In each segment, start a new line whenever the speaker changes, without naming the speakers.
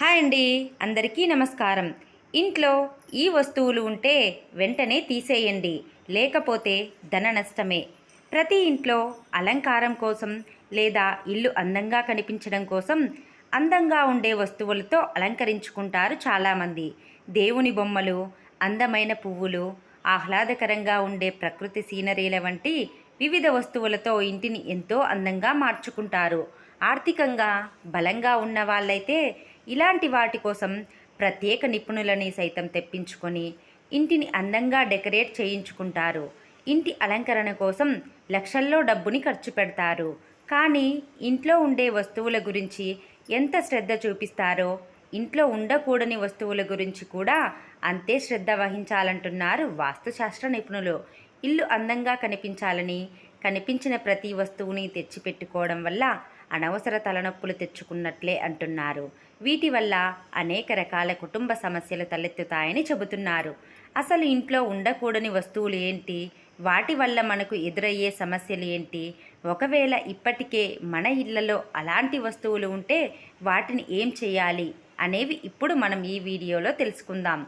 Hi అండి అందరికీ నమస్కారం. ఇంట్లో ఈ వస్తువులు ఉంటే వెంటనే తీసేయండి లేకపోతే ధన నష్టమే. ప్రతి ఇంట్లో అలంకారం కోసం లేదా ఇల్లు అందంగా కనిపించడం కోసం అందంగా ఉండే వస్తువులతో అలంకరించుకుంటారు చాలామంది. దేవుని బొమ్మలు అందమైన పువ్వులు ఆహ్లాదకరంగా ఉండే ప్రకృతి సీనరీల వంటి వివిధ వస్తువులతో ఇంటిని ఎంతో అందంగా మార్చుకుంటారు. ఆర్థికంగా బలంగా ఉన్న వాళ్ళైతే ఇలాంటి వాటి కోసం ప్రత్యేక నిపుణులని సైతం తెప్పించుకొని ఇంటిని అందంగా డెకరేట్ చేయించుకుంటారు. ఇంటి అలంకరణ కోసం లక్షల్లో డబ్బుని ఖర్చు పెడతారు. కానీ ఇంట్లో ఉండే వస్తువుల గురించి ఎంత శ్రద్ధ చూపిస్తారో ఇంట్లో ఉండకూడని వస్తువుల గురించి కూడా అంతే శ్రద్ధ వహించాలంటున్నారు వాస్తుశాస్త్ర నిపుణులు. ఇల్లు అందంగా కనిపించాలని కనిపించిన ప్రతి వస్తువుని తెచ్చిపెట్టుకోవడం వల్ల అనవసర తలనొప్పులు తెచ్చుకున్నట్లే అంటున్నారు. వీటి వల్ల అనేక రకాల కుటుంబ సమస్యలు తలెత్తుతాయని చెబుతున్నారు. అసలు ఇంట్లో ఉండకూడని వస్తువులు ఏంటి? వాటి వల్ల మనకు ఎదురయ్యే సమస్యలు ఏంటి? ఒకవేళ ఇప్పటికే మన ఇళ్ళలో అలాంటి వస్తువులు ఉంటే వాటిని ఏం చేయాలి? అనేవి ఇప్పుడు మనం ఈ వీడియోలో తెలుసుకుందాం.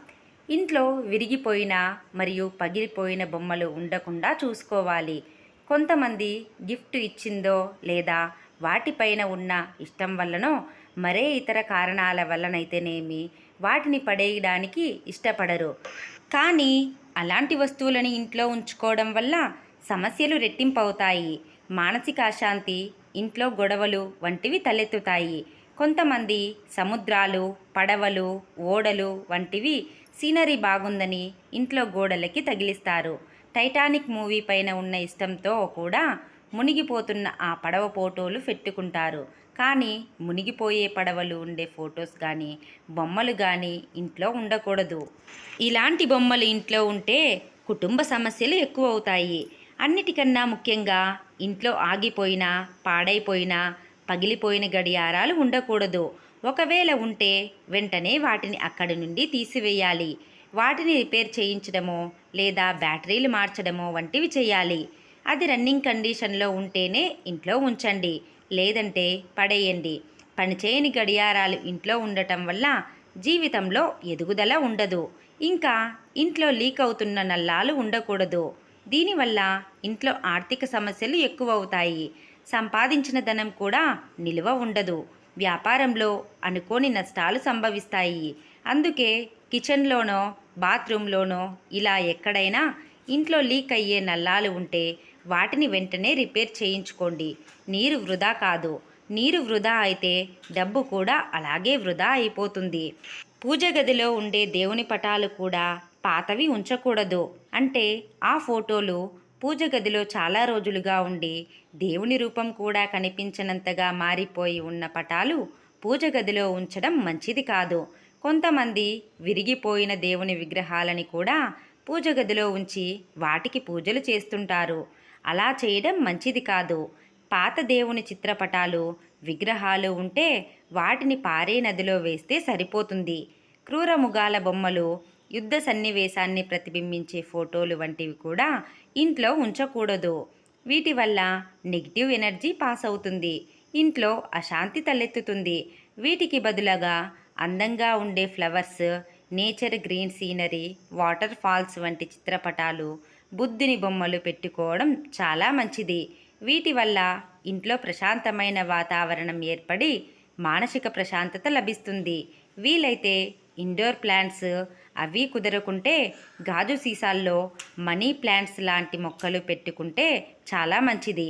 ఇంట్లో విరిగిపోయిన మరియు పగిలిపోయిన బొమ్మలు ఉండకుండా చూసుకోవాలి. కొంతమంది గిఫ్ట్ ఇచ్చిందో లేదా వాటిపైన ఉన్న ఇష్టం వల్లనో మరే ఇతర కారణాల వల్లనైతేనేమి వాటిని పడేయడానికి ఇష్టపడరు. కానీ అలాంటి వస్తువులని ఇంట్లో ఉంచుకోవడం వల్ల సమస్యలు రెట్టింపవుతాయి. మానసిక అశాంతి ఇంట్లో గొడవలు వంటివి తలెత్తుతాయి. కొంతమంది సముద్రాలు పడవలు ఓడలు వంటివి సీనరీ బాగుందని ఇంట్లో గోడలకి తగిలిస్తారు. టైటానిక్ మూవీ పైన ఉన్న ఇష్టంతో కూడా మునిగిపోతున్న ఆ పడవ ఫోటోలు పెట్టుకుంటారు. కానీ మునిగిపోయే పడవలు ఉండే ఫొటోస్ కానీ బొమ్మలు కానీ ఇంట్లో ఉండకూడదు. ఇలాంటి బొమ్మలు ఇంట్లో ఉంటే కుటుంబ సమస్యలు ఎక్కువ అవుతాయి అన్నిటికన్నా ముఖ్యంగా ఇంట్లో ఆగిపోయిన పాడైపోయిన పగిలిపోయిన గడియారాలు ఉండకూడదు. ఒకవేళ ఉంటే వెంటనే వాటిని అక్కడి నుండి తీసివేయాలి. వాటిని రిపేర్ చేయించడమో లేదా బ్యాటరీలు మార్చడమో వంటివి చేయాలి. అది రన్నింగ్ కండిషన్లో ఉంటేనే ఇంట్లో ఉంచండి లేదంటే పడేయండి. పనిచేయని గడియారాలు ఇంట్లో ఉండటం వల్ల జీవితంలో ఎదుగుదల ఉండదు. ఇంకా ఇంట్లో లీక్ అవుతున్న నల్లాలు ఉండకూడదు. దీనివల్ల ఇంట్లో ఆర్థిక సమస్యలు ఎక్కువ అవుతాయి సంపాదించిన ధనం కూడా నిలువ ఉండదు. వ్యాపారంలో అనుకోని నష్టాలు సంభవిస్తాయి. అందుకే కిచెన్లోనో బాత్రూంలోనో ఇలా ఎక్కడైనా ఇంట్లో లీక్ అయ్యే నల్లాలు ఉంటే వాటిని వెంటనే రిపేర్ చేయించుకోండి. నీరు వృధా కాదు. నీరు వృధా అయితే డబ్బు కూడా అలాగే వృధా అయిపోతుంది. పూజ గదిలో ఉండే దేవుని పటాలు కూడా పాతవి ఉంచకూడదు. అంటే ఆ ఫోటోలు పూజ గదిలో చాలా రోజులుగా ఉండి దేవుని రూపం కూడా కనిపించనంతగా మారిపోయి ఉన్న పటాలు పూజ గదిలో ఉంచడం మంచిది కాదు. కొంతమంది విరిగిపోయిన దేవుని విగ్రహాలని కూడా పూజ గదిలో ఉంచి వాటికి పూజలు చేస్తుంటారు. అలా చేయడం మంచిది కాదు. పాత దేవుని చిత్రపటాలు విగ్రహాలు ఉంటే వాటిని పారే నదిలో వేస్తే సరిపోతుంది. క్రూరముగాల బొమ్మలు యుద్ధ సన్నివేశాన్ని ప్రతిబింబించే ఫోటోలు వంటివి కూడా ఇంట్లో ఉంచకూడదు. వీటి వల్ల నెగిటివ్ ఎనర్జీ పాస్ అవుతుంది. ఇంట్లో అశాంతి తలెత్తుతుంది. వీటికి బదులుగా అందంగా ఉండే flowers nature green scenery waterfalls వంటి చిత్రపటాలు బుద్ధుని బొమ్మలు పెట్టుకోవడం చాలా మంచిది. వీటి వల్ల ఇంట్లో ప్రశాంతమైన వాతావరణం ఏర్పడి మానసిక ప్రశాంతత లభిస్తుంది. వీలైతే ఇండోర్ ప్లాంట్స్ అవి కుదరకుంటే గాజు సీసాల్లో మనీ ప్లాంట్స్ లాంటి మొక్కలు పెట్టుకుంటే చాలా మంచిది.